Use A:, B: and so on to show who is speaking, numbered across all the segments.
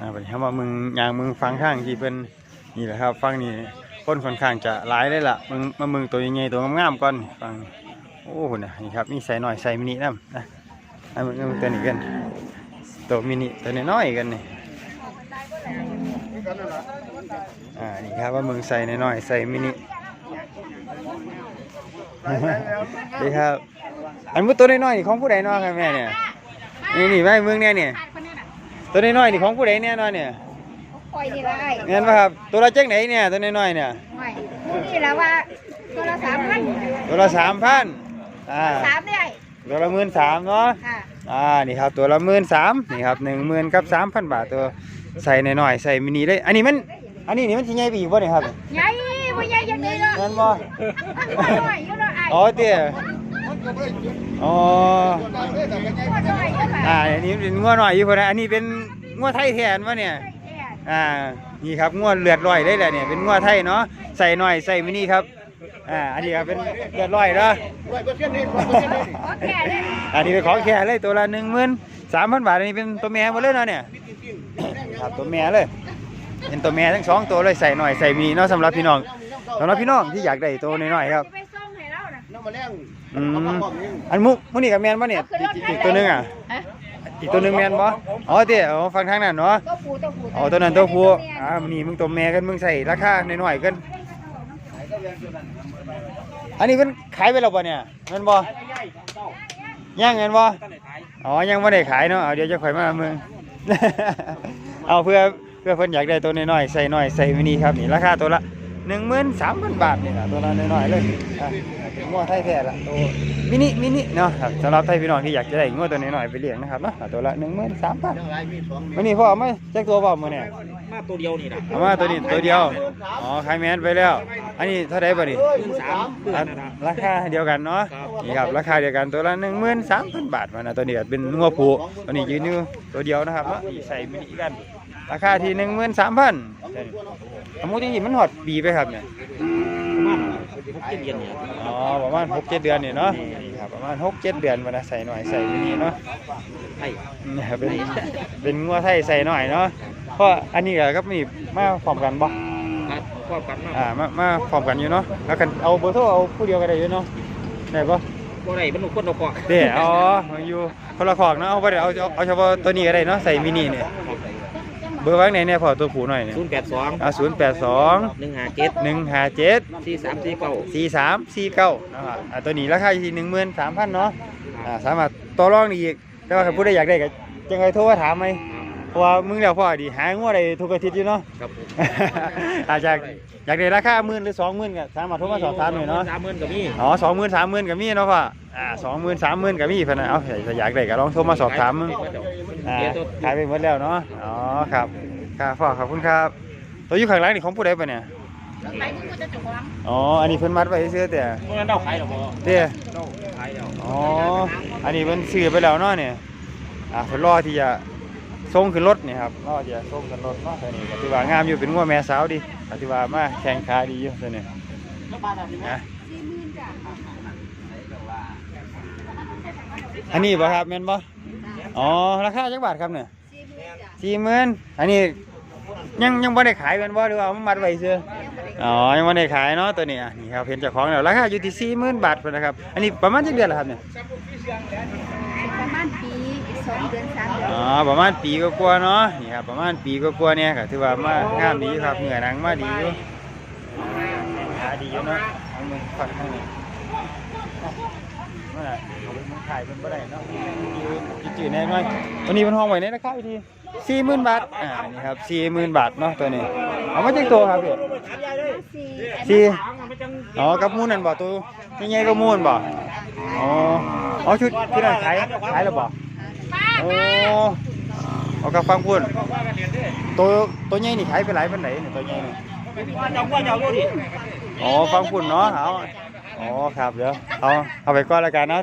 A: อ่าไปเฮามามึงยางมึงฟังข้างที่เพิ่นนี่แหละครับ ฟังนี่คนค่อนข้างจะหลายเลยล่ะมึงมามึงตัวใหญ่ๆตัวงามๆก่อนฟังโอ้โหนะนี่ครับมีใส่หน่อยใส่มินินํนะเอามึงเอามึงตัวนี้กันตัวมินิตัวน้อยๆกันนี่อ่านี่ครับว่ามึงใส่น้อยๆใส่มินิดีครับ อันมือตัวน้อยๆของผู้ใดน้อยครับแม่เนี่ยนี่นี่ไว้มืองเนี่ยเนี่ย ตัวน้อยๆนี่ของผู้ใดเนี่ยเน้อเนี่ย
B: ปล่อยนี่ละไอ้
A: เห็นป่ะครับตัวละเจ๊กไหนเนี่ยตัวน้อยๆเนี่ย
B: ไม่นี่ละว่าตัวละสามพัน
A: ตัวละสามพันอ่า
B: สามได้
A: ตัวละหมื่นสามเนาะ
B: ค่ะ
A: อ่านี่ครับตัวละหมื่นสามนี่ครับหนึ่งหมื่นกับสามพันบาทตัวใส่น้อยๆใส่มินิเลยอันนี้มันอันนี้นี่มันจะใหญ่ไปอีกป่ะเนี่ยครับ
B: ใหญ่บ่ใหญ่ยังไงเนาะ
A: เห็นบ่
B: มันน้อยอยู่เนาะไอ้
A: อ๋อเตี้ย อ๋อ
B: มันน้อยอยู่ค่ะ
A: อ่าอันนี้เป็นงัวหน่อยอยู่พอนะอันนี้เป็นงัวไทยแทนวะเนี่ยอ่านี่ครับงวดเลือดลอยได้แหละเนี่ยเป็นงวดไทยเนาะใส่หน่อยใส่มินิครับอ่าอันนี้ครับเป็นเลือดลอยเนาะ
B: ขอแค่นี้
A: อันนี้เป็นของแค่เลยตัวละหนึ่งหมื่นสามพันบาทอันนี้เป็นตัวแม่หมดเลยเนาะเนี่ยครับตัวแม่เลยเป็นตัวแม่ทั้งสองตัวเลยใส่หน่อยใส่มินิเนาะสำหรับพี่น้องสำหรับพี่น้องที่อยากได้ตัวน้อยๆครับ
B: ไปส่งให้เราน่ะ
A: อืมอันมุกมุกนี่กับแมนปะเนี่ยอีกอีกตัวหนึงอะ
B: ฮะ
A: อีกตัวหนึงแมนปะอ๋อเดี๋ยวฟังทางนั้นเนาะ
B: ตัวผู้ตัวผู้
A: อ๋อตัวนั้นตัวผู้อ่ามันนี่มึงตัวแม่กันมึงใส่ราคาหน่อยๆกัน อันนี้มันขายไปแล้วป่ะเนี่ยแมันบ่ย่างเงินบ่อ๋อยังไม่ได้ขายเนาะเอาเดี๋ยวจะข่อยมามึง เอาเพื่อเพื่อเพิ่นอยากได้ตัวน้อยๆใส่น้อยใส่มินิครับนี่ราคาตัวละหนึ่งหมื่นสามพันบาทนี่นะตัวละน้อยๆเลยอะเป็น ง้อไทยแท้ละตัวมินิมินิเนาะครับสำหรับไทยพี่น้องที่อยากจะได้ง้อตัวน้อยๆไปเลี้ยงนะครับเนาะตัวละหนึ่งหมื่นสามพันวันนี้พ่อเอามาแจ็คตัวเปล่ามื่อเนี่ย
C: มาตัวเดียวนี่นะ
A: เอามาตัวนี้ตัวเดียวอ๋อขายแมนไปแล้ว อันนี้เท่าไรบ่ดิ
C: หมื่นสามเพื่อนนะ
A: ราคาเดียวกันเนาะนี่ครับราคาเดียวกันตัวละหนึ่งหมื่นสามพันบาทมานะตัวนี้เป็นงัวผูตัวนี้ยืนอยู่ตัวเดียวนะครับเนาะใส่มินิกันราคาที่หนึ่งหมื่นสามพันสมมติที่มันหอดบีไปครับเนี่ย
C: หกเจ็ดเดือนเนี่ย
A: อ๋อประมาณหกเจ็ดเดือนนี่เนาะนี่ครับประมาณหกเจ็ดเดือนมานะใส่หน่อยใส่มินิเนาะ
C: ไอ้
A: นี่ครับเป็นเป็นงัวไทยใส่หน่อยเนาะเพราะอันนี้ก็มีมาพร้อมกันบ่
C: ครับครอบกันมา
A: อ่ามามาพร้อมกันอยู่เนาะแล้วกันเอาเบอร์โทรเอาผู้เดียวก็ได้อยู่เนาะได้ปะ
C: บ่ได้มันหนุกคนเราเกาะ
A: เด้อ๋อมาอยู่คนละขอกเนาะเอาไปเอาเอาเอาเฉพาะตัวนี้ก็ได้เนาะใส่มินิเนี่ยเบ อร์ว่างไหนเนี่ยพอตัวผูหน่อยเนี่ย
C: ศูนย์แปดสอง
A: อ่าศูนย์แปดสอง
C: หนึ่งห้าเจ็ด
A: หนึ่งห้าเจ็ด
C: สี่สามสี่เก้า
A: สี่สามสี่เก้านะครับอ่าตัวนี้ราคาอยู่ที่หนึ่งหมื่นสามพันเนาะอ่าสามารถต่อรองได้อีกแต่ว่าถ้าผู้ใดอยากได้ก็จังไงโทรมาถามไหมเพ ราะว่ามึงเดี๋ยวพ่อดีหางวดได้ทุกอาทิตย์อยู่เนาะ
C: ครับผม
A: อาจจะอยากได้ราคาหมื่นหรือสองหมื่นก็สามารถโทรมาสอบถามหน่อยเนาะ
C: สามหมื่นก็มี
A: อ๋อสองหมื่นสามหมื่นกับมีเนาะพ่ออ่าสองหมื่นสามหมื่นกับมีเพิ่นนะเอาถ้าอยากได้ก็ลองโทรมาสอบถามมึงอ่า
C: เดี๋ยวตัว
A: ขายไปหมดแล้วเนาะอ๋อครับครับพ่อขอบคุณครับ ตัวอยู่ข้างหลังนี่ของผู้ใดปะเนี่ย
B: ไปที่กูจะจบหวัง
A: อ๋อ อันนี้เพิ่นมัดไว้ซื่อๆแต่
C: เมื่อนั้นเราขายหรอพ่อ
A: เด้อ
C: เราขายแล้ว
A: อ๋อ อันนี้เพิ่นซื้อไปแล้วเนาะเนี่ยอ่าเพิ่นรอที่จะ ส่งขึ้นรถนี่ครับรอที่จะส่งขึ้นรถเนาะตัวนี้ก็ถือว่างามอยู่เป็นงัวแม่สาวดีก็ถือว่ามาแข่งขาดีอยู่ตัวนี้นะ
B: สี่หมื่นจ้ะ
A: อันนี้บ่ครับแม่นบ่อ๋อราคาจักบาทครับเนี่ย
B: สี่หมื่นจ้ะ
A: สี่หมื่นอันนี้ยังยังไม่ได้ขายเป็นบ่หรือว่ามันมัดไว้ซื้ออ๋อ ยังไม่ได้ขายเนาะตัวนี้อะนี่ครับเห็นเจ้าของแล้วราคาอยู่ที่สี่หมื่นบาทพุ่นนะครับ อันนี้ประมาณจักเดือนแล้วครับเนี่ย
B: ประมาณปีสองเดือนสามเดือน
A: อ๋อประมาณปีก็กลัวาๆเนาะนี่ครับประมาณปีก็กลัวาๆเนี่ยก็ถือว่ามางามดีครับเหงื่อหนังมาดีอยู่ขาดีอยู่เนาะเอามือฟัดข้างนี้นั่นแหละเอาไปมันขายเป็นบ่ได้เนาะจืดๆแน่นอยวันนี้มันห้องไว้ในราคาอยู่ทีสี่หมื่นบาทอ่านี่ครับสี่หมื่นบาทเนาะตัวนี้ เอามาจากตัวครับพี่
B: สี่
A: สี่อ๋อกับมูนนั่นบ่ตัวยังไงก็มูนบ่อ๋ออ๋อชุดชุดนั้นขายขายแล้วบ่โอ้เอากับฟังพูดตัวตัวใหญ่นี่ขายไปหลายปานไหนนี่ตัวใหญ่นี่
C: ว่าเจ้าว่าเจ้าดูดิ
A: อ๋อฟังพูดเนาะเอาอ๋อครับเดี๋ยวเอาเอาไปก่อนแล้วกันเนาะ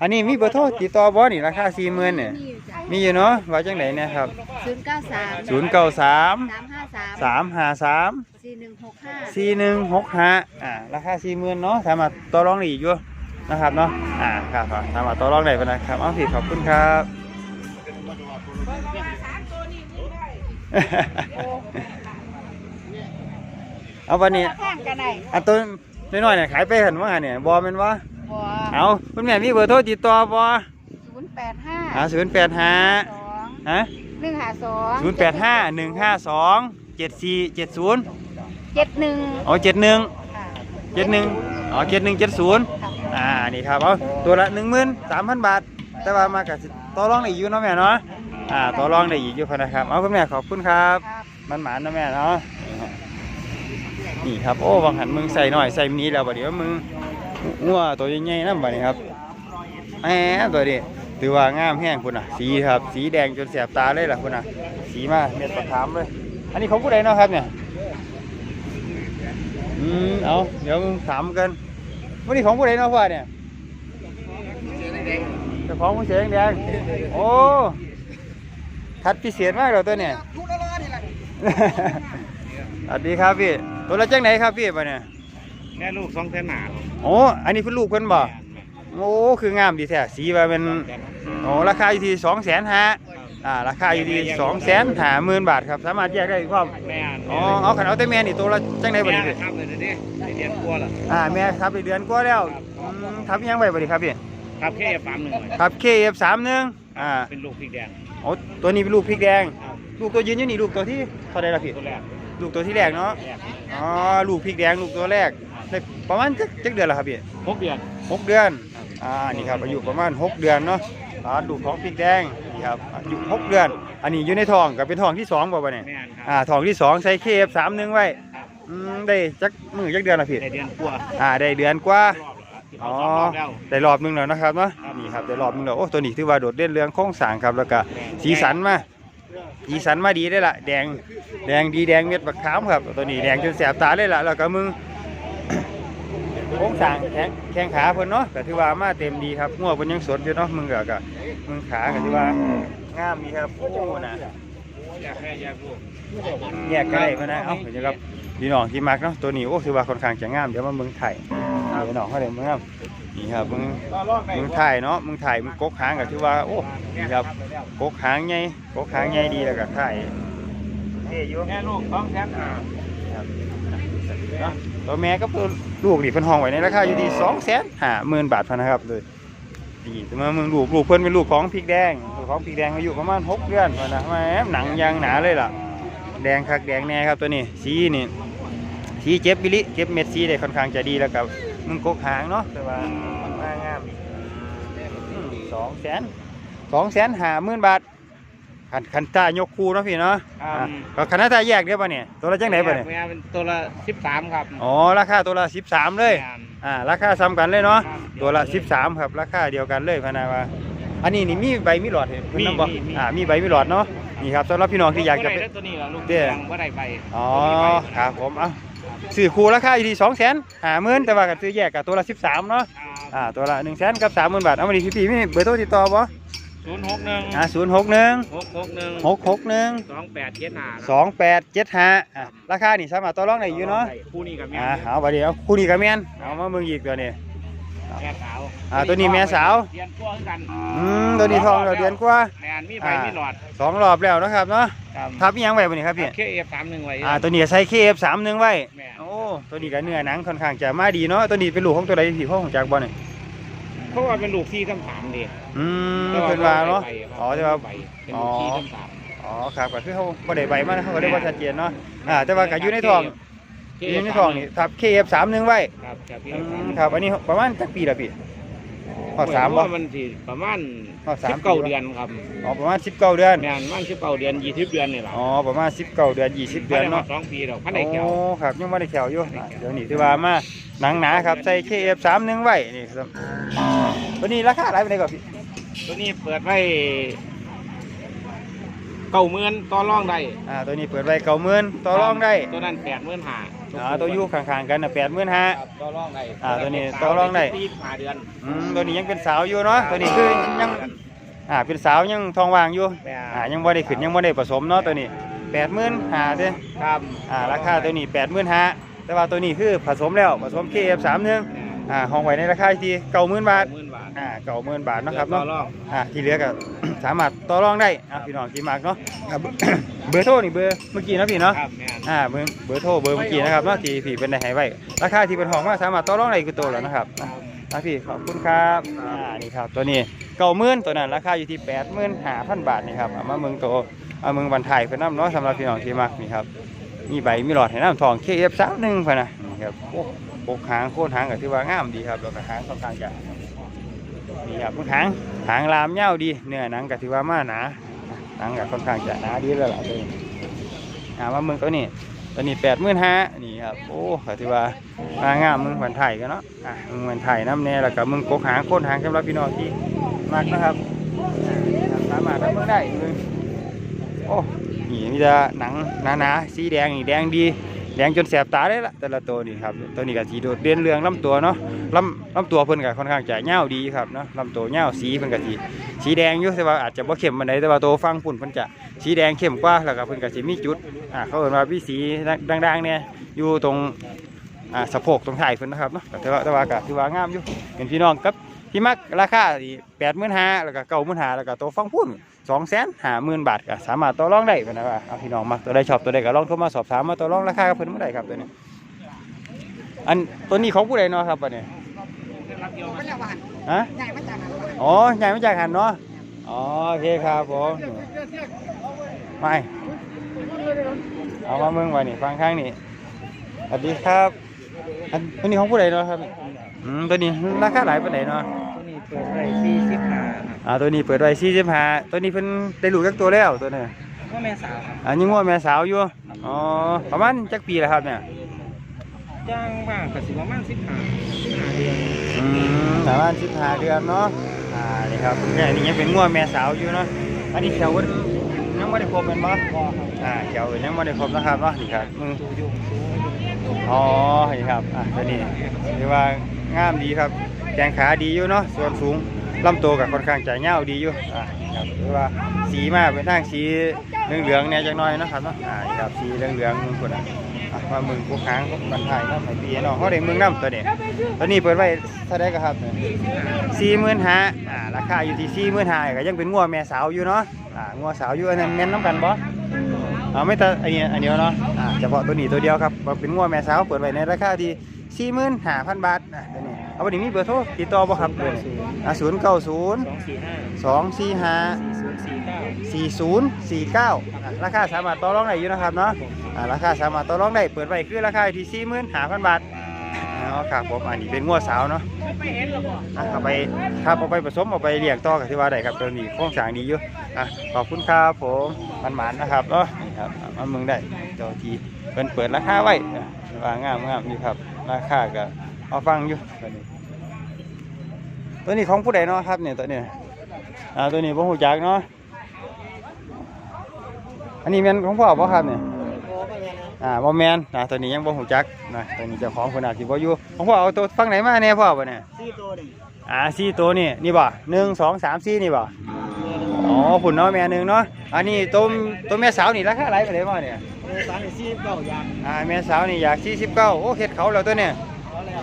A: อันนี้มีเบอร์โทรติดต่อบ่นี่ราคา40,000เนี่ย
B: มีอยู่จ้ะ
A: มีอยู่เนาะว่าจังไดเนี่ยครับ
B: ศูนย์เก้าสาม
A: 093
B: สามห้าสาม
A: 353
B: สี่หนึ่งหกห้า
A: สี่หนึ่งหกห้าอ่าราคาสี่หมื่นเนาะสามารถต่อรองได้อีกอยู่นะครับเนาะอ่าครับครับสามารถต่อรองได้ปะนะครับเอาผิดขอบคุณครับเอาวันนี้
B: ข้างกันได้
A: อันตัวน้อยๆเนี่ยขายไปหันว่าไงเนี่ยบอแมันวะ
B: บ่
A: เอาคุณแม่มีเบอร์โทรติดต่อบ่
B: ศูนย์แปดห้า
A: อ่าศูนย์แปดห้า
B: สอง
A: ฮะ
B: หนึ่งห้าสอง
A: ศูนย์แปดห้าหนึ่งห้าสองเจ็ดสี่เจ็ดศูนย์
B: เจ็ดหนึ่ง
A: อ๋อเจ็ดหนึ่ง
B: ค่ะ
A: เจ็ดหนึ่งอ๋อเจ็ดหนึ่งเจ็ดศูนย์
B: ค่ะ
A: อ่านี่ครับเอาตัวละหนึ่งหมื่นสามพันบาท แต่ว่ามากับต่อรองได้อีกอยู่เนาะแม่เนาะอ่าต่อรองได้อีกอยู่พะนะครับเอาคุณแม่ขอบคุณครับ
B: ครับ
A: มันหมานนะแม่เนาะนี่ครับโอ้บางหันมึงใส่หน่อยใส่นี้แล้วบัดเดี๋ยวมึง งัวตัวใหญ่ๆนั่นบัดนี้ครับแหมตัวนี้ถือว่างามแห้งคุณอะ สีครับ สีแดงจนแสบตาเลยล่ะคุณอะ สีมาเม็ดประคามเลย อันนี้ของผู้ใดเนาะครับเนี่ยอืมเอาเดี๋ยวถามกันวันนี้ของผู้ใดเนาะพ่อเนี่ยจ้าของผู้เสียงแดงโอ้คัดพิเศษมากเลยตัวเนี่ยสวัสดีครับพี่ตัวละจังไหนครับพี่ปเนี่ย
C: แม่ลูกสองแสนหนา
A: โอ้อันนี้เป็นลูกเพิ่นบ่โอ้คืองามดีแท้สีว่าเป็นโอ้ราคาอยู่ที่สองแสนห้าอ่าราคาอยู่ที่สองแสนห้าหมื่นบาทครับ สามารถแยกได้พร้อม
C: แม่
A: อ๋อเอาขันเอาแต่แม่นี่ตัวละจังไหนบ่ดีพี่
C: ครับเลยเดี๋ยวนี้เรียนกลัวเหรอ
A: อ่าแม่ครับได้เดือนกว่าแล้วอืมทับยังไว้บ่ดีครับพี่
C: ครับแค่ฟาร์มหนึ่งเลย
A: ครับ KF สามหนึ่งอ่า
C: เป็นลูกพริกแดง
A: โอ้ตัวนี้เป็นลูกพริกแดง
C: ครับ
A: ลูกตัวยืนอยู่นี่ลูกตัวที่เท่าใดล่ะพี่
C: ตัวแรก
A: ลูกตัวที่แรกเนาะ
C: แรก
A: อ๋อลูกพริกแดงลูกตัวแรกได้ ประมาณจักจักเดือนแล้วครับพี่
C: หกเดือน
A: หกเดือนอ่านี่ครับอายุประมาณหกเดือนเนาะอ่าลูกของพริกแดงนี่ครับอายุหกเดือน อันนี้อยู่ในท้องกับเป็นท้องที่สองบ่บ่เนี่ย
C: แม่นค
A: อ่า
C: รับ
A: ท้องที่สองใส่เคฟสามหนึ่งไว้อืมได้จักมือจักเดือนละพี่
C: ในเดือนกลัว
A: อ่าได้เดือนกว่า
C: รอบ
A: อ๋อ
C: แล้ว
A: ได้รอบหนึงแล้วนะครับเนาะ
C: ครับ
A: นี่ครับได้รอบหนึงแล้วโอ้ตัวนี้ถือว่าโดดเด่นเรื่องโครงสร้างครับแล้วก็สีสันมาสีสันมาดีได้ละแดงแดงดีแดงเม็ดบักขามครับ ตัวนี้แดงจนแสบตาเลยล่ะแล้วก็มึง โครงสร้างแข้งแข้งขาเพิ่นเนาะก็ถือว่ามาเต็มดีครับงัวเพิ่นยังสดอยู่เนาะมึงก็ก็มึงขาก็ถือว่างามดีครับโอ้นะ
C: อยากให้อยากลูก
A: แยกกันได้เพิ่นนะเอ้าเดี๋ยวครับพี่น้องที่มักเนาะตัวนี้โอ้ถือว่าค่อนข้างจะงามเดี๋ยวมาเมืองไทยพี่น้องเขาเดี๋ยวมึงงามนี่ครับมึงมึงไทยเนาะมึงไทยมึงกกหางก็ถือว่าโอ้นี่ครับกกหางใหญ่กกหางใหญ่ดีแล้วก็ไทยเท่อยู่
C: แม่ลูกสองแสนห้า
A: ครับเนาะ ตัวแม่ก็ลูกนี่เพิ่นห้องไว้ในราคาอยู่ที่สองแสนห้าหมื่นบาทพะนะครับเลยดีแต่มามึงลูกลูกเพิ่นเป็นลูกของพริกแดงลูกของพริกแดงอายุประมาณหกเดือนพะนะแหมหนังยางหนาเลยล่ะ แดงคักแดงแน่ครับตัวนี้สีนี่สีเจ็บบิลิเจ็บเม็ดสีได้ค่อนข้างจะดีแล้วกับมึงกกหางเนาะแต่ว่ามันมางามสองแสนสองแสนห้าหมื่นบาท ขันขันตายกคูเนาะพี่เนาะอ่าก็ขันตาแยกเด้อป่ะเนี่ยตัวละจังไหนป่ะเนี่ย
C: แม่เป็นตัวละสิบสามครับ
A: อ๋อราคาตัวละสิบสามเลย
C: แม่น
A: อ่าราคาซ้ำกันเลยเนาะ
C: ครับ
A: ตัวละสิบสามครับราคาเดียวกันเลยพะนาว่าอันนี้นี่มีใบมีหลอดเห็นเพิ่นนำบ่
C: มีมีมี
A: อ่ามีใบมีหลอดเนาะนี่ครับสำหรับพี่น้องที่อยากจะ
C: บ่
A: ไป
C: ได้ตัวนี้เหรอลูก
A: เด้อ
C: ยังว่าได้ไป
A: อ๋อครับผมเอ้าซื้อคู่ราคาอยู่ที่สองแสนห้าหมื่นแต่ว่ากันซื้อแยกกับตัวละสิบสามเนาะอ่าตัวละหนึ่งแสนกับสามหมื่นบาทเอามาดิพี่พี่มีเบอร์โทรติดต่อบ่
C: ศูนย์หกหนึ่ง
A: อ่าศูนย์หกหนึ่ง
C: หกหกหนึ่ง
A: หกหกหนึ่ง
C: สองแปดเจ็ดห้า
A: สองแปดเจ็ดห้าอ่าราคานี่สามารถต่อรองได้อยู่เนาะ
C: คู่นี้กับแม่
A: อ่าเอาไปเดี๋ยวคู่นี้กับแมนเอามาเมืองอีกตัวนี้
C: แม่สาว
A: อ่าตัวนี้แม่สาว
C: เรียนกลัวคือกัน
A: อืมตัวนี้ทองเราเดือนกว่า
C: แมนมีไฟมีหลอด
A: สองรอบแล้วนะครับเนาะ
C: ครับ
A: ทับอีหยังไว้บ่นี่ครับพี่
C: เคเอฟสามหนึ่งไว้
A: อ่าตัวนี้ใส่ KF สามหนึ่งไว้
C: แม่น
A: โอ้ตัวนี้ก็เนื้อหนังค่อนข้างจะมาดีเนาะตัวนี้เป็นลูกของตัวใดพี่พ่อของจากบ่นี่
C: เพราะว่าเป็นลูกที่ทั้งสามเดี
A: อืมเพิ่นว่าเนาะอ๋อแต่ว่า
C: เป็นลูกที่ทั้งสาม
A: อ๋อครับก็คือเขาบ่ได้ใบมานะเขาก็ได้ว่าชัดเจนเนาะอ่าแต่ว่าก็อยู่ในท้องอยู่ในท้องนี่ทับ KF สามหนึ่งไว้
C: ครับครับ
A: อืมครับอันนี้ประมาณจักปีละพี่พ อดสามบ่
C: มันสิประมาณ
A: พอดสาม
C: สิบเก้า
A: ปีบ่
C: เดือนครับ
A: อ๋อประมาณ19เดือน
C: แม่นมันสิบเก้าเดือนยี่สิบเดือนนี่แหละ
A: อ๋อประมาณ19เดือน20เดือนเนาะ
C: สองปีแล้วพันได้แก้ว
A: โอ้ครับยังไม่ได้แขวอยู่อะเดี๋ยวนี้ถือว่ามาหนังหนาครับใส่ KF สามหนึ่งไว้นี่ครับวันนี้ราคาอะไรไปไหนก่อนพี่
C: ตัวนี้เปิดไว้เก้าหมื่นต่อรองได้
A: อ่าตัวนี้เปิดไว้เก้าหมื่นต่อรองได้
C: ตัวนั้นแปดหมื่นห้า
A: อ่าตัวอยู่ข้างๆกันนะแปดหมื่นห้า
C: ครับต่อรองได้
A: อ่าตัวนี้ต่อรองได้
C: ปีห้าเดือน
A: อืมตัวนี้ยังเป็นสาวอยู่เนาะตัวนี้คือยังอ่าเป็นสาวยังทองว่างอยู่
C: แม่
A: อ่ายังไม่ได้ขึ้นยังไม่ได้ผสมเนาะตัวนี้แปดหมื่นห้าเด้อ
C: ครับ
A: อ่าราคาตัวนี้แปดหมื่นห้าแต่ว่าตัวนี้คือผสมแล้วผสม KF สามหนึ่งอ่าห้องไว้ในราคาที่เก้าหมื่นบาท
C: หมื่นบาท
A: อ่าเก่าหมื่นบาทเนาะครับ
C: ต่อ
A: เนาะ
C: รอง
A: อ่าที่เหลือก็ สามารถต่อรองได้อ่าพี่น้องที่มากเนาะอ่าเบอร์เบอร์โทรนี่เบอร์เมื่อกี้เนาะพี่เนาะ
C: ครับแม่น
A: อ่าเบอร์เบอร์โทรเบอร์เมื่อกี้นะครับเนาะที่พี่เป็นได้ให้ไว้ราคาที่เป็นห้องมาสามารถต่อรองได้คือตัวแล้วนะครับอะอะพี่ขอบคุณครับอ่านี่ครับตัวนี้เก่าหมื่นตัวนั้นราคาอยู่ที่แปดหมื่นห้าพันบาทนี่ครับเอามาเมืองโตเอาเมืองบันไทยเพื่อนน้ำเนาะสำหรับพี่น้องที่มักนี่ครับมีใบมีหลอดให้น้ำทอง KF สามหนึ่งพะนะนี่ครับโอ้ปกหางโค่นหางก็ถือว่างามดีครับแล้วก็หางค่อนข้างจะ นี่ครับหางหางลามยาวดีเนื้อหนังก็ถือว่ามาหนาหนังก็ค่อนข้างจะหนาดีแล้วล่ะตัวนี้หาว่ามึงตัวนี้ตัวนี้แปดหมื่นห้านี่ครับโอ้ก็ถือว่ามางามมึงเหมือนไทยกันเนาะอะมึงเหมือนไทยน้ำแน่แล้วก็มึงกกหางโค้นหางสำหรับพี่น้องที่มักนะครับอ่านี่ครับสามารถรับมึงได้มึงโอ้นี่มีแต่หนังหนาๆสีแดงนี่แดงดี แดงจนแสบตาเลยล่ะแต่ละตัวนี่ครับตัวนี้ก็สีโดดเด่นเรืองลำตัวเนาะลำลำตัวเพิ่นก็ค่อนข้างจะเงาดีครับเนาะลำตัวเงาสีเพิ่นก็สีสีแดงอยู่แต่ว่าอาจจะบ่เข้มปานใดแต่ว่าตัวฟังปุ่นเพิ่นจะสีแดงเข้มกว่าแล้วก็เพิ่นก็สิมีจุดอ่าเขาเอิ้นว่าวิสีดังๆเนี่ยอยู่ตรงอ่าสะโพกตรงท้ายเพิ่นนะครับเนาะแต่ว่าแต่ว่าก็ถือว่างามอยู่เป็นพี่น้องกับที่มักราคาที่85,000แล้วก็95,000แล้วก็ตัวฟังพุ่น 250,000บาทก็สามารถต่อรองได้เพิ่นนะว่าเอาพี่น้องมักตัวใดชอบตัวใดก็ลองโทรมาสอบถามมาต่อรองราคากับเพิ่นเมื่อใดครับตัวนี้ อันตัวนี้ของผู้ใดเนาะครับบัดนี้
B: มันละวัน
A: ฮะ
B: ใหญ่มาจากไหนวะ
A: อ๋อใหญ่มาจากหันเนาะอ๋อโอเคครับผมไม่เอามาเมืองไว้นี่ฟังข้างนี่สวัสดีครับ อันตัวนี้ของผู้ใดเนาะครับอืมตัวนี้ราคาหลายปานใดเนาะ
C: ตัวนี้ เปิดไว้สี่สิบห้าครับ
A: อ่าตัวนี้เปิดไว้45ตัวนี้เพิ่นได้ลูกจักตัวแล้วตัวนี้
C: ก็แม่สาวครับ
A: อันนี้งัวแม่สาวอยู่อ๋อประมาณจักปีแล้วครับเนี่ย
C: จ้างบ้างกับสิประมาณสิบห้าสิบห้าเดือน
A: อืมประมาณ15เดือนเนาะอ่านี่ครับเนี่ยอันนี้ยังเป็นงัวแม่สาวอยู่เนาะอันนี้แถวเพิ่นยังบ่ได้ครบแม่นบ่
C: ก็ครับ
A: อ่าเดี๋ยวยังไม่ได้ครบนะครับเนาะนี่ครับมึง
C: ตัวยุ่งสูง
A: อ๋อนี่ครับอะตัวนี้เรียกว่างามดีครับแขงขาดีอยู่เนาะส่วนสูงลำตัวกับค่อนข้างจะเงาดีอยู่อ่าครับเรียกว่าสีมากเป็นทางสีเหลืองๆเนี่ยจักหน่อยนะครับเนาะอ่าครับสีเหลืองๆมึงคนอะมามึงพวกค้างบันทายเนาะให้ปีเนาะเขาได้มึงน้ำตัวนี้ตัวนี้เปิดไว้เท่าไดก็ครับสี่หมื่นห้าอ่าราคาอยู่ที่สี่หมื่นห้าก็ยังเป็นงัวแม่สาวอยู่เนาะอ่างัวสาวอยู่อันนั้นแม่นน้ำกันบ่อ่าไม่แต่อันนี้อันเดียวเนาะอ่าเฉพาะตัวนี้ตัวเดียวครับเป็นงัวแม่สาวเปิดไว้ในราคาที่สี่หมื่นห้าพันบาทอะตัวนี้ เอาวันนี้มีเบอร์โทรติดต่อบ่ครับเบอร์อ่าศูนย์เก้าศูนย์
C: สองสี่ห้า
A: สองสี่ห้า
C: สี่ศูนย์สี่เก้า
A: สี่ศูนย์สี่เก้าราคาสามารถต่อรองได้อยู่นะครับเนาะอ่าราคาสามารถต่อรองได้เปิดไว้คือราคาที่สี่หมื่นห้าพันบาทอ๋อครับผมอันนี้เป็นงัวสาวเนาะอะเอาไปครับเอาไปผสมเอาไปเลี้ยงต่อกับที่ว่าได้ครับตัวนี้โครงสร้างดีอยู่อะขอบคุณครับผมมันหมานๆนะครับเนาะนี่ครับเอามาเมืองได้เจ้าทีเพิ่นเปิดราคาไว้อะว่างามงามนี่ครับราคาก็ เอาฟังอยู่ตัวนี้ตัวนี้ของผู้ใดเนาะครับเนี่ยตัวเนี้อ่าตัวนี้บ่ฮู้จักเนาะอันนี้แม่นของพ่อบ่ครับเนี่ยอ่าบ่แม่นอ่าตัวนี้ยังบ่ฮู้จักนะตัวนี้เจ้าของเพิ่นอาจสิบ่อยู่ของพ่อเอาตัวฝั่งไหนมาแน่พ่อบ่เนี่ย
C: สี่ตัวหนึ่ง
A: อ่าสี่ตัวนี่นี่บ่หนึ่งสองสามสี่นี่บ่อ๋อพุ่นเนาะแม่หนึงเนาะอันนี้ตัวตัวแม่สาวนี่ราคาหลายปานใดบ่เนี่ย
C: เมษาเนี่ยสี่เก้ายาง
A: อ่าแม่สาวนี่อยาก49โอ้เฮ็ดเขาแล้วตัวเนี่ย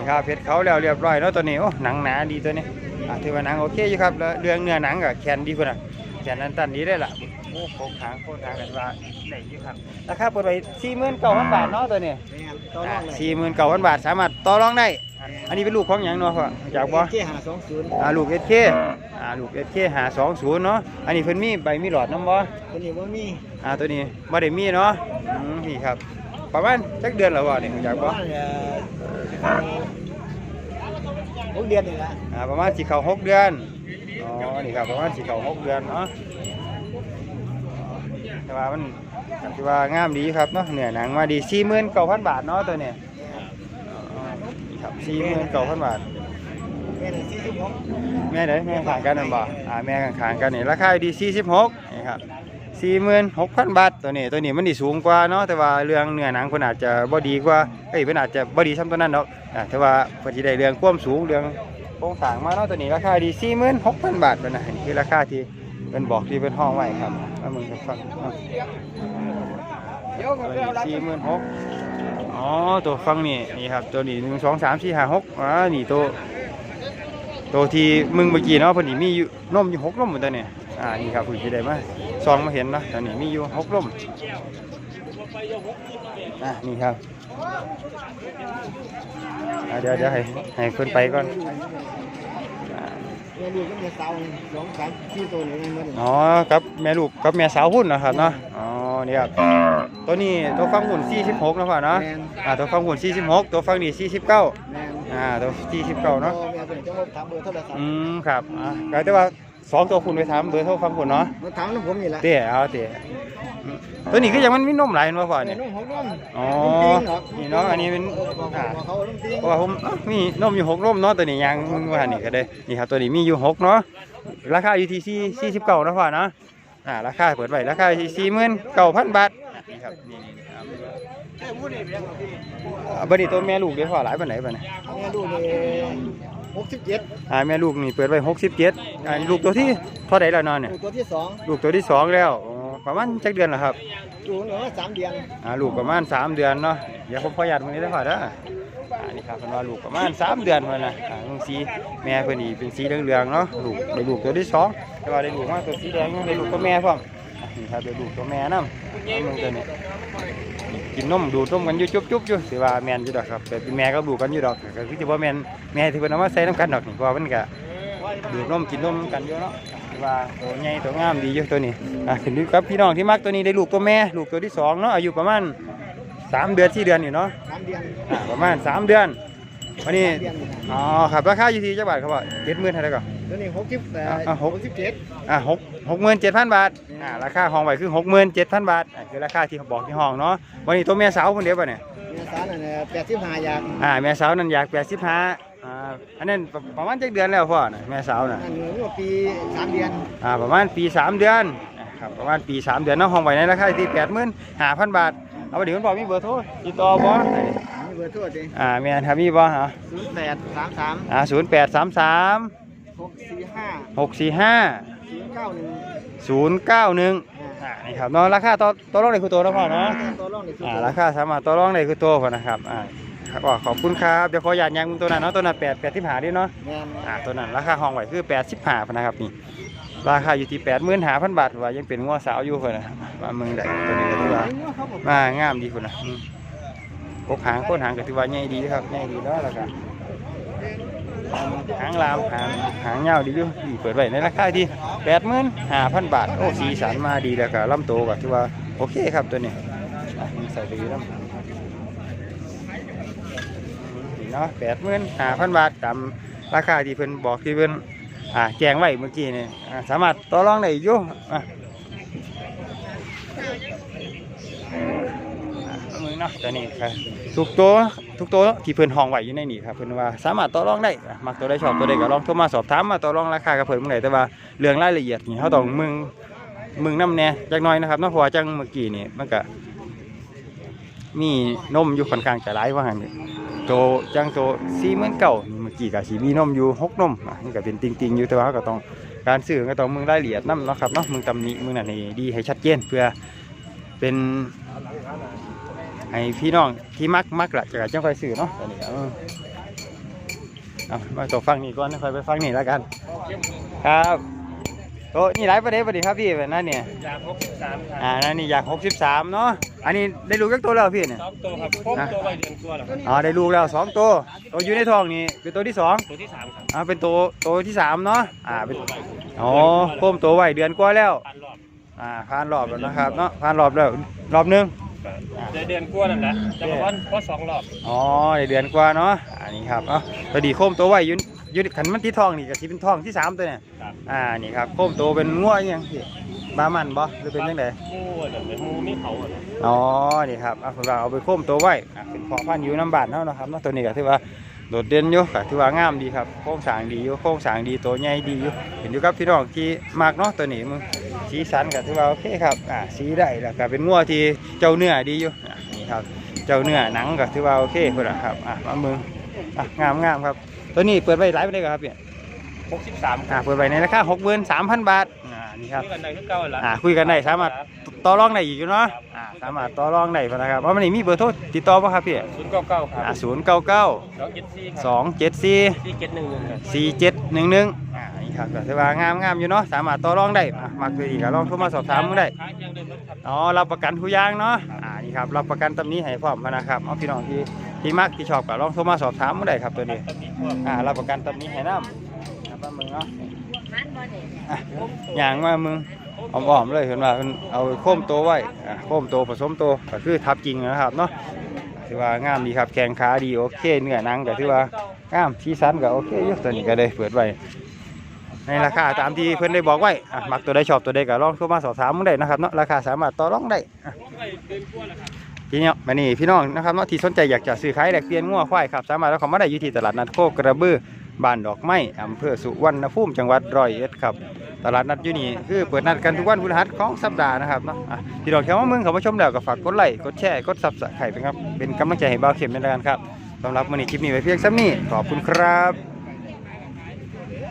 A: ครับเพชรเขาแล้วเรียบร้อยเนาะตัวนี้โอ้หนังหนาดีตัวนี้ถือว่าหนังโอเคอยู่ครับแล้วเรื่องเนื้อหนังกับแคนดีพุ่นอะแคนนั้นตันดีได้ละโอ้โคงหางโคงหางกันว่าได้อยู่ครับราคาเปิดไว้สี่หมื่นเก้าพันบาทเนาะตัวนี้
C: ต่อรองเลย
A: สี่หมื่นเก้าพันบาทสามารถต่อรองได้ อันนี้เป็นลูกของหยังเนาะพ่ออยากบ่
C: เจ้หาสองศูนย์
A: อ่าลูกเอสเคอ่าลูกเอสเคหาสองศูนย์เนาะอันนี้เพิ่นมีใบมีหลอดน้ำบ่
C: ตัวนี้ว่มี
A: อ่าตัวนี้บ่ได้มีเนาะอืมนี่ครับประมาณจักเดือนแล้วบ่นี่อยากบ่
C: หกเดือนนี่แหละ
A: อ่าประมาณสี่เขาหกเดือนอ๋อนี่ครับประมาณสี่เขาหกเดือนเนาะแต่ว่ามันถือว่างามดีครับเนาะเนี่ยหนังมาดีสี่หมื่นเก้าพันบาทเนาะตัวเนี่ยอ๋อนี่ครับสี่หมื่นเก้าพันบาท
C: แม่หนึ่งสี่สิบหก
A: แม่ไหนแม่ข้างๆกันนั่นบ่อ่าแม่ข้างๆกันนี่ราคาดีสี่สิบหกนี่ครับ สี่หมื่นหกพันบาทตัวนี้ตัวนี้มันดีสูงกว่าเนาะแต่ว่าเรื่องเนื้อหนังคนอาจจะบ่ดีกว่าเอ้ยเพิ่นอาจจะบ่ดีซ้ำตัวนั้นดอกอ่าแต่ว่าเพิ่นสิได้เรื่องความสูงเรื่องโครงสร้างมาเนาะตัวนี้ราคาดีสี่หมื่นหกพันบาทเป็นะนี่คือราคาที่เพิ่นบอกที่เพิ่นห้องไว้ครับมามึงฟังเนาะสี่หมื่นหกอ๋อตัวฟังนี่นี่ครับตัวนี้หนึ่งสองสามสี่ห้าหกอ่านี่ตัวตัวที่มึงเมื่อกี้เนาะพอดีมีนมอยู่หกนมเหมือนตัวเนี่ย อ่านี่ครับผู้ที่ได้มาซองมาเห็นเนาะตอนนี้มีอยู่หกนมอะนี่ครับอะเดี๋ยวเดี๋ยวให้ให้เพิ่นไปก่อนอ่า
C: แม่ลูกก็มีเสาสองสามที่ตัวนี้มัน
A: อ๋อครับแม่ลูกกับแม่สาวหุ่นนะครับเนาะอ๋อนี่ครับตัวนี้ตัวฟังหุ่น46นะพ่อเนาะ
C: แมน
A: อ่าตัวฟังหุ่น46 ตัวฟังนี่49
C: แมน
A: อ่าตัว49เนาะ
C: แม่เป็นเจ้าถามเบอร์โทรศัพท์
A: อืมครับอะก็แต่ว่า สองตัวคุณไปถามเบอร์โทรฟังคุณเนาะ
C: มาถามน้ำผมนี่แหละ
A: เตะเอาเตะอืมตัวนี้ก็ยังมันมีนมหลายเนาะพ่อ
C: แม่
A: เนี่ย
C: นุ่งหกนม
A: อ๋อ
C: จริงเหรอ
A: นี่เนาะ อันนี้เป็น
C: อ่า
A: อ่า
C: เขาลุ่มจริง
A: เพราะว่าผมเอ้ามีนมอยู่หกนมเนาะตัวนี้ยังมึงว่านี่ก็ได้ นี่ครับตัวนี้มีอยู่หกเนาะ ราคาอยู่ที่สี่สี่สิบเก้านะพ่อเนาะ อ่า ราคาเปิดไว้ราคาที่สี่หมื่นเก้าพันบาท นี่ครับ นี่นี่นี่ครับอ่าบัดนี้ตัวแม่ลูกเดี๋ยวพ่อหลายปานไหนปานไหน
C: แม่ลูกนี่ หกสิบเจ็ด
A: อ่าแม่ลูกนี่เปิดไว้หกสิบเจ็ดอ่าลูกตัวที่เท่าไหร่แล้วเนาะเนี่ย
C: ลูกตัวที่สอง
A: ลูกตัวที่สองแล้วอ๋อประมาณจักเดือนแล้วครับ
C: อยู่เหลือสามเดือน
A: อ่าลูกประมาณสามเดือนเนาะเดี๋ยวผมขออนุญาตตรงนี้ได้ก่อนนะอ่านี่ครับเพิ่นว่าลูกประมาณสามเดือนเพิ่นนะอ่าลุงสีแม่เพิ่นนี่เป็นสีเหลืองๆเนาะลูกได้ลูกตัวที่สองแต่ว่าได้ลูกมาตัวสีแดงได้ลูกตัวแม่พร้อมอะนี่ครับได้ลูกตัวแม่นำมึงตัวนี้ กินนมดูดนมกันอยู่จุ๊บๆอยู่สิว่าแมนอยู่ดอกครับแต่เป็นแม่ก็ดูกกันอยู่ดอกก็คือจะว่าแม่นแม่ที่เพิ่นเอามาใส่น้ำกันดอกนี่เพราะว่ามันก็ดูดนมกินนมกันอยู่เนาะว่าตัวใหญ่ตัวงามดีเยอะตัวนี้อะขึ้นอยู่กับพี่น้องที่มักตัวนี้ได้ลูกตัวแม่ลูกตัวที่สองเนาะอายุประมาณสามเดือนสี่เดือนอยู่เนาะ
C: สามเดือน
A: ประมาณสามเดือน วันนี้
C: สามเดือน
A: อ๋อครับ ราคาอยู่ที่จักบาทครับว่าเจ็ดหมื่นเท่าไหร่ก่อน
C: ตัวนี้หกสิบ
A: อะอะห
C: ห
A: ก
C: กสิบเจ็ด
A: อ่าหกหกหมื่นเจ็ดพันบาท อ่า ราคาห้องไว้คือหกหมื่นเจ็ดพันบาทอ่าคือราคาที่เขาบอกที่ห้องเนาะ วันนี้ตัวแม่สาวคนเดียวป่ะเนี่ย
C: แม่สาวนั่นแปดสิบห้าอยาก
A: อ่า แม่สาวนั่นอยากแปดสิบห้าอ่า อันนั้นประประมาณจักเดือนแล้วพ่อน่ะแม่สาวน่ะ
C: นั่นเมื่อปีสามเดือน
A: อ่าประมาณปีสามเดือนอ่าครับประมาณปีสามเดือนเนาะห้องไว้ในราคาที่แปดหมื่นห้าพันบาท เอาไปเดี๋ยวคุณพ่อมีเบอร์โทรติดต่อบ่
C: มี เบอร์โทรดิ
A: อ่าแม่นครับมีบ่ฮะ
C: ศูนย์แปดสามสาม
A: อ่าศูนย์แปดสามสาม
C: หกสี่ห้า
A: หกสี่ห้า
C: ศูนย์เก้าหนึ่ง
A: ศูนย์เก้าหนึ่งอ่านี่ครับเนาะราคาต่อต่อรองได้คือตัวนะพ่อเนาะ
C: ตัวร่องนี่คือ
A: อ่า
C: ตัว
A: ราคาสามารถต่อรองได้คือตัวพ่อนะครับอ่าครับก็ขอบคุณครับเดี๋ยวขออนุญาตยางมึงตัวนั้นเนาะตัวนั้นแปดแปดที่หาดิเนาะ
C: แม่น
A: อ่าตัวนั้นราคาห้องไหวคือแปดสิบห้าพนนะครับนี่ราคาอยู่ที่แปดหมื่นห้าพันบาทว่ายังเป็นงัวสาวอยู่คนนะว่ามึงได้ตัวนี้ก็ถือว่า
C: เขาบอก
A: มางามดีคนนะอืม กกหางก้นหางก็ถือว่าใหญ่ดีครับใหญ่ดีเนาะแล้วก็หางลามหางหางยาวดีอยู่เปิดไว้ในราคาที่แปดหมื่นห้าพันบาทโอ้สีสันมาดีแล้วก็ลำโตก็ถือว่าโอเคครับตัวนี้ใส่ดีแล้วเนาะแปดหมื่นห้าพันบาทตามราคาที่เพิ่นบอกที่เพิ่นอ่าแจ้งไว้เมื่อกี้นี่สามารถต่อรองได้อยู่ เนาะตัวนี้ครับทุกตัวทุกตัวที่เพิ่นห้องไหวอยู่ในนี่ครับเพิ่นว่าสามารถต่อรองได้มักตัวใดชอบตัวใดก็ลองโทรมาสอบถามมาต่อรองราคากับเพิ่นเมื่อไหร่แต่ว่าเรื่องรายละเอียดนี่เขาต้องมึงมึงน้ำแน่จักน่อยนะครับนาะเพราะว่าจังเมื่อกี้นี่มันก็มีนมอยู่ค่อนข้างจะหลายว่าหันโตจังโตสี่หมื่นเก้านี่เมื่อกี้ก็สิมีนมอยู่หกนมอะนี่ก็เป็นติงๆอยู่แต่ว่าก็ต้องการซื้อก็ต้องมึงรายละเอียดนํเนาะครับเนาะมึงตำหนิมึงนั่นให้ดีให้ชัดเจนเพื่อเป็น ให้พี่น้องที่มักมักละจะจังค่อยซื้อเนาะอันนี้เอาเอามาตัวฟังนี่ก่อนนะค่อยไปฟังนี่แล้วกัน ครับโตนี่หลายประเด็นประเด็นครับพี่แบบนั้นเนี่ย
C: จากหกสิบสามครับ
A: อ่านั่นนี่อยากหกสิบสามเนาะอันนี้ได้ลูกจักตัวแล้วพี่เนี่ย
C: สองตัวครับครบตัวไปเดือนกว่าแล้วครับ
A: อ๋อได้ลูกแล้วสองตัวตัวอยู่ในท้องนี่เป็นตัวที่สอง
C: ตัวที่สามครับ
A: อ่าเป็นตัวตัวที่สามเนาะอ่าเป็น
C: ตัวไป
A: อ๋อโคมตัวไว้เดือนกว่าแล้ว
C: พันรอบ
A: อ่าผ่านรอบแล้วนะครับเนาะผ่านรอบแล้วรอบหนึง
C: เดือนเดือนกว่านั่นแหละจะมาวันเพราะสองรอบ
A: อ๋อได้เดือนกว่าเนาะอันนี้ครับเอ้าพอดีโคมตัวไว้อยืนยืนขันมันที่ทองนี่ก็ที่เป็นทองที่สามตัวเนี่ย
C: ครับ
A: อ่านี่ครับโคมตัวเป็นงัวอหยังพี่บามันบ่หรือเป็นยังไง
C: หมูอะเดี๋ยวหมูมีเขาอะนะ
A: อ๋อนี่ครับเอาผมว่าเอาไปโคมตัวไว้อะเป็นพอพันธุ์อยู่น้ำบาดเนาะนะครับเนาะตัวนี้ก็ถือว่า โดดเด่นอยู่ก็ถือว่างามดีครับโครงสร้างดีอยู่โครงสร้างดีตัวใหญ่ดีอยู่เห็นอยู่ครับพี่น้องที่มากเนาะตัวนี้มึงสีสันก็ถือว่าโอเคครับอ่าสีได้แล้วก็เป็นงัวที่เจ้าเนื้อดีอยู่อะนี่ครับเจ้าเนื้อหนังก็ถือว่าโอเคพุ่นละครับอะมาเมืองอะงามงามครับ ตัวนี้เปิดไว้หลายไปเลยครับเนี่ย
C: หกสิบสาม
A: อะเปิดไว้ในราคาหกหมื่นสามพันบาทอ่า นี่ครับ
C: คุยกันได้คือเก่าละ
A: อ่าคุยกันได้สามารถต่อรองได้อีกอยู่เนาะอ่าสามารถต่อรองได้ปะนะครับว่ามันนี่มีเบอร์โทรติดต่อป่ะครับพี่
C: ศูนย์เก้าเก้าครับ
A: อ่าศูนย์เก้าเก้า
C: สองเจ็ดสี่
A: สองเจ็ดสี่
C: สี่เจ็ดหนึ่งหนึ่งครับ
A: สี่เจ็ดหนึ่งหนึ่งอ่านี่ครับก็ถือว่างามงามอยู่เนาะสามารถต่อรองได้อะมักคืออีกก็ลองโทรมาสอบถามมึงได้
C: ขายยังเดิมรถครับ
A: อ๋อรับประกันทุกอย่างเนาะอ่านี่ครับรับประกันตำนี้ให้พร้อมนะครับเอาพี่น้องที่ที่มักที่ชอบก็ลองโทรมาสอบถามมึงได้ครับตัวนี้
C: ตอนนี้พวก
A: อ่ารับประกันตำนี้ให้น้ำครับว่ามึงเนาะ
B: มันบ่ได้
A: อย่างว่ามึงอ้อมๆเลยเห็นว่าเอาโค้มตัวไว้อะโค้มตัวผสมตัวก็คือทับจริงนะครับเนาะถือว่างามดีครับแข้งขาดีโอเคเนื้อหนังก็ถือว่างามสีสันก็โอเคยู่ตัวนี้ก็เลยเปิดไว้ในราคาตามที่เพิ่อนได้บอกไว้อะมักตัวใดชอบตัวใดก็ลองโทรมาสอบถามมึงได้นะครับเนาะราคาสามารถต่อรองได้อะทีเนี้ยมานี่พี่น้องนะครับเนาะที่สนใจอยากจะซื้อขายแลกเปลี่ยนงัวควายครับสามารถเราเข้ามาได้อยู่ที่ตลาดนัดโคกระบือ บ้านดอกไม้อำเภอสุวรรณภูมิจังหวัดร้อยเอ็ดครับตลาดนัดอยู่นี่คือเปิดนัดกันทุกวันพฤหัสของสัปดาห์นะครับเนาะพี่ดอกแถวว่าเมืองเขามาชมแล้วก็ฝากกดไลค์กดแชร์กดซับสไครต์เป็นครับเป็นกำลังใจให้บ่าวเข็มในรายการครับสำหรับมื้อนี้คลิปนี้ไว้เพียงเท่านี้ขอบคุณครับ